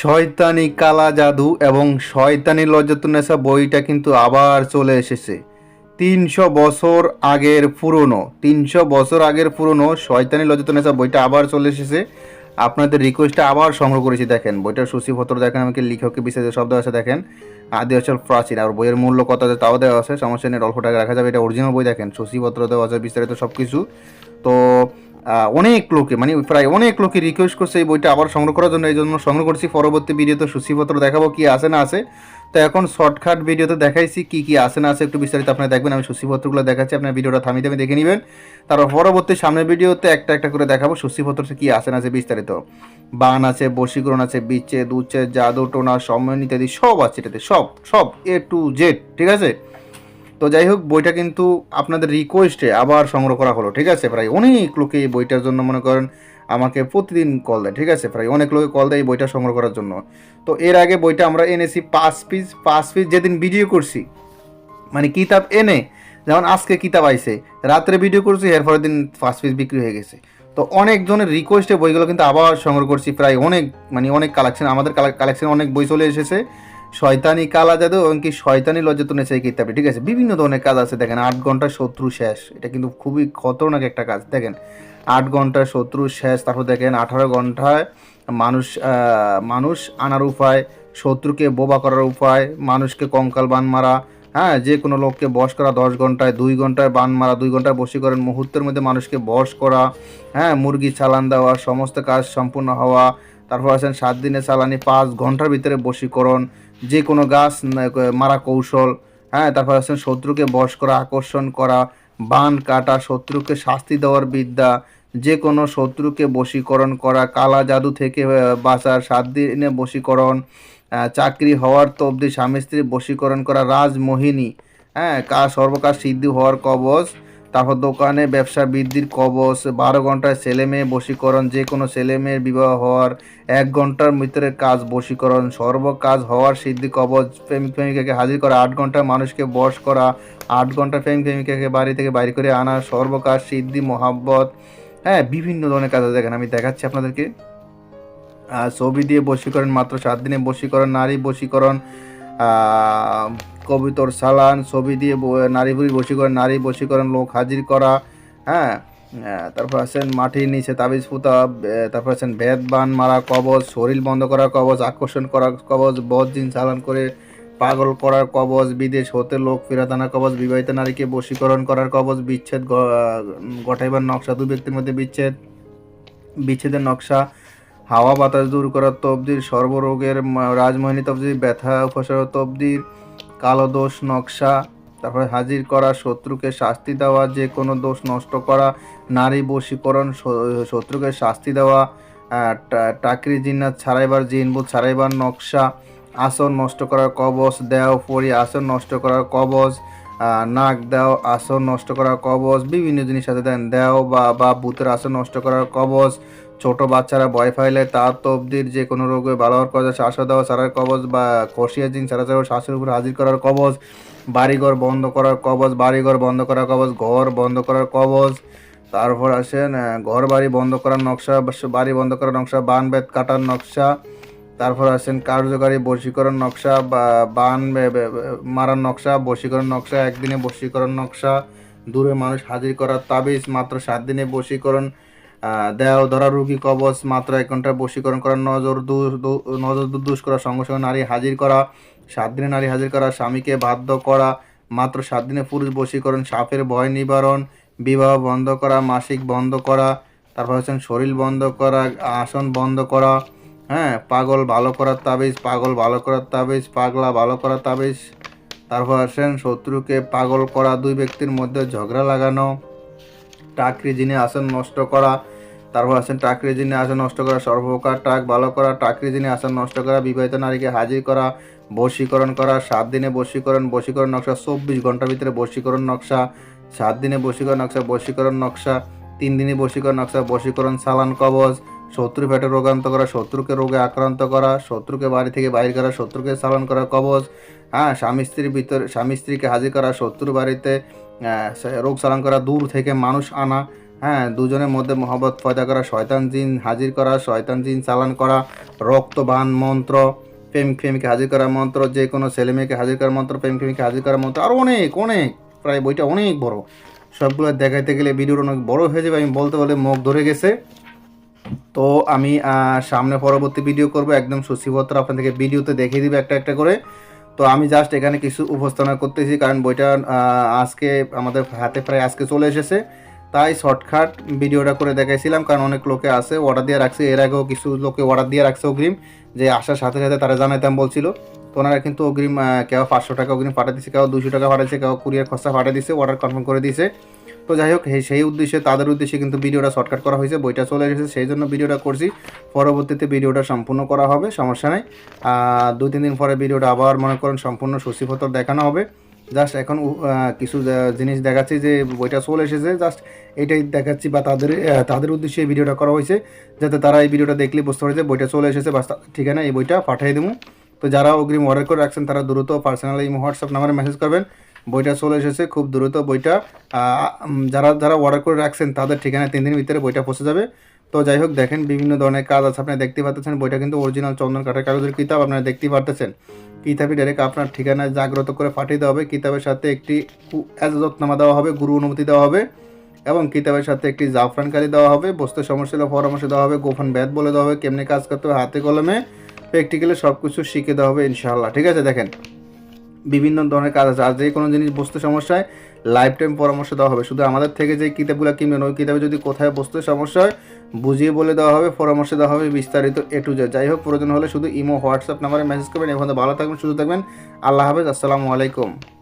শয়তানি কালা জাদু এবং শয়তানি লজ্জাতুন্নেসা বইটা কিন্তু আবার চলে এসেছে। তিনশো বছর আগের পুরনো, তিনশো বছর আগের পুরনো শয়তানি লজ্জাতুন্নেসা বইটা আবার চলে এসেছে। আপনাদের রিকোয়েস্টটা আবার সংগ্রহ করেছি, দেখেন। বইটার সূচিপত্র দেখেন, আমাকে লিখকে বিস্তারিত শব্দ আছে, দেখেন। আদি অচল প্রাচীন, আর বইয়ের মূল্য কত আছে তাও দেওয়া আছে। সমস্যা নেই, অল্প টাকা রাখা যাবে, এটা অরিজিনাল বই, দেখেন। সূচিপত্র দেওয়া আছে, বিস্তারিত সব কিছু তো অনেক লোকে মানে প্রায় অনেক লোকে রিকোয়েস্ট করছে এই বইটা আবার সংগ্রহ করার জন্য, এই জন্য সংগ্রহ করছি। পরবর্তী ভিডিওতে সূচিপত্র দেখাবো কি আছে না আছে। তো এখন শর্টকাট ভিডিওতে দেখাইছি কি কি আছে না আছে, একটু বিস্তারিত আপনারা দেখবেন, আমি সূচিপত্রগুলো দেখাচ্ছি, আপনার ভিডিওটা থামিয়ে থামিয়ে দেখে নেবেন। তারপর পরবর্তী সামনের ভিডিওতে একটা একটা করে দেখাবো সূচিপত্রে কি আছে না আছে বিস্তারিত। বান আছে, বশীকরণ আছে, বিচ্ছেদ, উচ্ছেদ, জাদু, টোনা সম্মান ইত্যাদি সব আছে এটাতে, সব সব এ টু জেড ঠিক আছে? তো যাই হোক, বইটা কিন্তু আপনাদের রিকোয়েস্টে আবার সংগ্রহ করা হলো, ঠিক আছে? প্রায় অনেক লোকে এই বইটার জন্য মনে করেন আমাকে প্রতিদিন কল দেয়, ঠিক আছে? প্রায় অনেক লোকে কল দেয় এই বইটা সংগ্রহ করার জন্য। তো এর আগে বইটা আমরা এনেছি পাঁচ পিস পাঁচ পিস যেদিন ভিডিও করছি মানে কিতাব এনে, যেমন আজকে কিতাব আইছে, রাত্রে ভিডিও করছি, এর পরের দিন পাঁচ পিস বিক্রি হয়ে গেছে। তো অনেকজনের রিকোয়েস্টে বইগুলো কিন্তু আবার সংগ্রহ করছি, প্রায় অনেক মানে অনেক কালেকশন আমাদের কালেকশনে অনেক বই চলে এসেছে। শয়তানি কালা জাদু এবং কি শয়তানি লজ্জাতুন এসে এই কিতাবটি ঠিক আছে? বিভিন্ন ধরনের কাজ আছে, দেখেন, আট ঘণ্টা শত্রু শেষ, এটা কিন্তু খুবই খতরনাক একটা কাজ, দেখেন, আট ঘণ্টা শত্রু শেষ, তারপর দেখেন, আঠারো ঘন্টায় মানুষ মানুষ আনার উপায়, শত্রুকে বোবা করার উপায়, মানুষকে কঙ্কাল বান মারা হ্যাঁ যে কোনো লোককে বশ করা দশ ঘন্টায়, দুই ঘন্টায় বান মারা, দুই ঘন্টায় বসি করেন, মুহূর্তের মধ্যে মানুষকে বশ করা হ্যাঁ মুরগি চালান দেওয়া, সমস্ত কাজ সম্পূর্ণ হওয়া, তারপর আছেন সাত দিনে চালানি, পাঁচ ঘণ্টার ভিতরে বশীকরণ যে কোনো গাছ মারা কৌশল হ্যাঁ তারপর আছেন শত্রুকে বশ করা, আকর্ষণ করা, বান কাটা, শত্রুকে শাস্তি দেওয়ার বিদ্যা যে কোনো শত্রুকে বশীকরণ করা, কালা জাদু থেকে বাঁচার সাত দিনে বশীকরণ চাকরি হওয়ার তো অবধি স্বামী স্ত্রী বশীকরণ করা, রাজমোহিনী হ্যাঁ কাজ সর্বকাজ সিদ্ধি হওয়ার কবচ তারপর দোকানে ব্যবসা বৃদ্ধির কবচ, বারো ঘন্টায় ছেলে মেয়ে বশীকরণ, যে কোনো ছেলে মেয়ের বিবাহ হওয়ার এক ঘণ্টার ভিতরে কাজ বশীকরণ, সর্বকাজ হওয়ার সিদ্ধি কবচ, প্রেমিক প্রেমিকাকে হাজির করা, আট ঘণ্টা মানুষকে বশ করা, আট ঘণ্টা প্রেমিক প্রেমিকাকে বাড়ি থেকে বাইরে করে আনা, সর্বকাজ, সিদ্ধি, মহাব্বত হ্যাঁ বিভিন্ন ধরনের কাজ দেখেন, আমি দেখাচ্ছি আপনাদেরকে। ছবি দিয়ে বশীকরণ মাত্র সাত দিনে বশীকরণ, নারী বশীকরণ কবিতর সালান, ছবি দিয়ে নারী বুড়ি বশীকরণ, নারী বশীকরণ লোক হাজির করা হ্যাঁ? তারপর আছেন মাটির নিচে তাবিজ ফুতা তারপর আছেন ভেদ বান মারা কবচ শরীর বন্ধ করা কবচ আকর্ষণ করা কবচ বদ জিন চালান করে পাগল করার কবচ বিদেশ হতে লোক ফেরত আনা কবচ বিবাহিত নারীকে বশীকরণ করার কবচ বিচ্ছেদ ঘটাইবার নকশা, দু ব্যক্তির মধ্যে বিচ্ছেদ, বিচ্ছেদের নকশা, হাওয়া বাতাস দূর করার তবদির, সর্বরোগের রাজমোহিনী তবদির, ব্যথা উপসর তবদির কালো দোষ নকশা, তারপরে হাজির করা, শত্রুকে শাস্তি দেওয়া, যে কোনো দোষ নষ্ট করা, নারী বশীকরণ শত্রুকে শাস্তি দেওয়া টাকরি জিন্নাত ছাড়াইবার জিনবুত ছাড়াইবার নকশা, আসন নষ্ট করার কবচ দেও, পরি, আসন নষ্ট করার কবচ নাক, দেও, আসন নষ্ট করার কবচ বিভিন্ন জিনিস সাথে দেন দেও, বা বা ভূতের আসন নষ্ট করার কবচ ছোট বাচ্চারা ভয় ফাইলে তার তবদির যে কোনো রোগে ভালো হওয়ার কবচ শ্বাস দেওয়া, সারার কবজ বা খসিয়া জিন সারা সারা শ্বাসের উপর হাজির করার কবজ, বাড়িঘর বন্ধ করার কবজ, বাড়িঘর বন্ধ করার কবজ, ঘর বন্ধ করার কবজ, তারপর আসেন ঘর বাড়ি বন্ধ করার নকশা বাড়ি বন্ধ করার নকশা, বান বেত কাটার নকশা, তারপর আসেন কার্যকারী বশীকরণ নকশা বা বান মারার নকশা, বশীকরণ নকশা, একদিনে বশীকরণ নকশা, দূরে মানুষ হাজির করার তাবিজ, মাত্র সাত দিনে বশীকরণ দেহ ধরা রুগী কবচ, মাত্র, এক ঘণ্টা বশীকরণ করা, নজর নজর দুষ করা সঙ্গে সঙ্গে নারী হাজির করা, সাত দিনে নারী হাজির করা, স্বামীকে বাধ্য করা, মাত্র সাত দিনে পুরুষ বশীকরণ, সাপের ভয় নিবারণ, বিবাহ বন্ধ করা, মাসিক বন্ধ করা, তারপর হচ্ছেন শরীর বন্ধ করা, আসন বন্ধ করা হ্যাঁ পাগল ভালো করার তাবিজ, পাগল ভালো করার তাবিজ, পাগলা ভালো করার তাবিজ, তারপর আসেন শত্রুকে পাগল করা, দুই ব্যক্তির মধ্যে ঝগড়া লাগানো, টাকরি, জিনে আসন নষ্ট করা তারপর আছেন টাকরি জিনে আসন নষ্ট করা সর্বপ্রকার, টাক ভালো করা, টাকরি জিনে আসন নষ্ট করা, বিবাহিত নারীকে হাজির করা, বশীকরণ করা, সাত দিনে বশীকরণ বশীকরণ নকশা, চব্বিশ ঘণ্টার ভিতরে বশীকরণ নকশা, সাত দিনে বশীকরণ নকশা বশীকরণ নকশা, তিন দিনে বশীকরণ নকশা, বশীকরণ সালান কবজ, শত্রু পেটে রোগান্ত করা, শত্রুকে রোগে আক্রান্ত করা, শত্রুকে বাড়ি থেকে বাইর করা, শত্রুকে চালান করা কবজ হ্যাঁ স্বামী স্ত্রীর ভিতরে, স্বামী স্ত্রীকে হাজির করা শত্রু বাড়িতে রোগ চালান করা, দূর থেকে মানুষ আনা হ্যাঁ দুজনের মধ্যে মহব্বত পয়দা করা, শয়তান জিন হাজির করা, শয়তান জিন চালান করা রক্তবান মন্ত্র, প্রেম প্রেমিকে হাজির করার মন্ত্র, যে কোনো ছেলে মেয়েকে হাজির করার মন্ত্র, প্রেম প্রেমিকে হাজির করার মন্ত্র আরও অনেক অনেক, প্রায় বইটা অনেক বড়। সবগুলো দেখাইতে গেলে ভিডিওটা অনেক বড় হয়ে যাবে, আমি বলতে বলে মুখ ধরে গেছে। তো আমি সামনে পরবর্তী ভিডিও করব, একদম সূচিপত্র আপনাদেরকে ভিডিওতে দেখিয়ে দিবে একটা একটা করে। তো আমি জাস্ট এখানে কিছু উপস্থাপনা করতেছি, কারণ বইটা আজকে আমাদের হাতে প্রায় আজকে চলে এসেছে। তাই শর্টকাট ভিডিওটা করে দেখাইছিলাম, কারণ অনেক লোকে আছে অর্ডার দিয়ে রাখছে। এর আগেও কিছু লোকে অর্ডার দিয়ে রাখছে অগ্রিম, যে আসার সাথে সাথে তারা জানাইতাম বলছিল। তো ওনারা কিন্তু অগ্রিম কেউ পাঁচশো টাকা অগ্রিম পাঠিয়ে দিচ্ছে কেউ দুশো টাকা পাঠিয়েছে কেউ কুরিয়ার খরচা পাঠিয়ে দিচ্ছে অর্ডার কনফার্ম করে দিয়েছে। তো যাই হোক, সেই উদ্দেশ্যে, তাদের উদ্দেশ্যে কিন্তু ভিডিওটা শর্টকাট করা হয়েছে, বইটা চলে এসেছে, সেই জন্য ভিডিওটা করছি। পরবর্তীতে ভিডিওটা সম্পূর্ণ করা হবে, সমস্যা নেই। দুই তিন দিন পরে ভিডিওটা আবার মনে করেন সম্পূর্ণ সূচিপত্র দেখানো হবে। জাস্ট এখন কিছু জিনিস দেখাচ্ছি যে বইটা চলে এসেছে। জাস্ট এটাই দেখাচ্ছি বা তাদের তাদের উদ্দেশ্যে এই ভিডিওটা করা হয়েছে, যাতে তারা এই ভিডিওটা দেখলে বুঝতে পারে যে বইটা চলে এসেছে বা ঠিকানা এই বইটা পাঠিয়ে দেবো তো যারা অগ্রিম অর্ডার করে রাখছেন, তারা দ্রুত পার্সোনালি হোয়াটসঅ্যাপ নাম্বারে মেসেজ করবেন, বইটা চলে এসেছে, খুব দ্রুত বইটা যারা যারা অর্ডার করে রাখছেন, তাদের ঠিকানা তিন দিনের ভিতরে বইটা পৌঁছে যাবে। তো যাই হোক, দেখেন বিভিন্ন ধরনের কাজ আছে, আপনি দেখতে পাচ্ছেন, বইটা কিন্তু অরিজিনাল চন্দন কাঠের কাগজের কিতাব, আপনারা দেখতে পারতেছেন। কিতাবই ডাইরেক্ট আপনার ঠিকানায় জাগ্রত করে পাঠিয়ে দেওয়া হবে। কিতাবের সাথে একটি এজাজতনামা দেওয়া হবে, গুরু অনুমতি দেওয়া হবে এবং কিতাবের সাথে একটি জাফরানকারী দেওয়া হবে, বস্তু সমস্যা পরামর্শ দেওয়া হবে, গোপন ব্যাধ বলে দেওয়া হবে, কেমনি কাজ করতে হবে, হাতে কলমে প্র্যাকটিক্যালি সব কিছু শিখে দেওয়া হবে ইনশাআল্লাহ। ঠিক আছে, দেখেন। বিভিন্ন ধরনের কাজ আছে। আর যে কোনো জিনিস, বসতে সমস্যায় লাইফ টাইম পরামর্শ দেওয়া হবে। শুধু আমাদের থেকে যে কিতাবগুলো কিনবেন, ওই কিতাবে যদি কোথায় বসতে সমস্যা হয়, বুঝিয়ে বলে দেওয়া হবে, পরামর্শ দেওয়া হবে বিস্তারিত এ টু জেড যাই হোক, প্রয়োজন হলে শুধু ইমো, হোয়াটসঅ্যাপ নাম্বারে মেসেজ করবেন। এখন ভালো থাকবেন শুধু থাকবেন। আল্লাহ হাফেজ, আসসালামু আলাইকুম।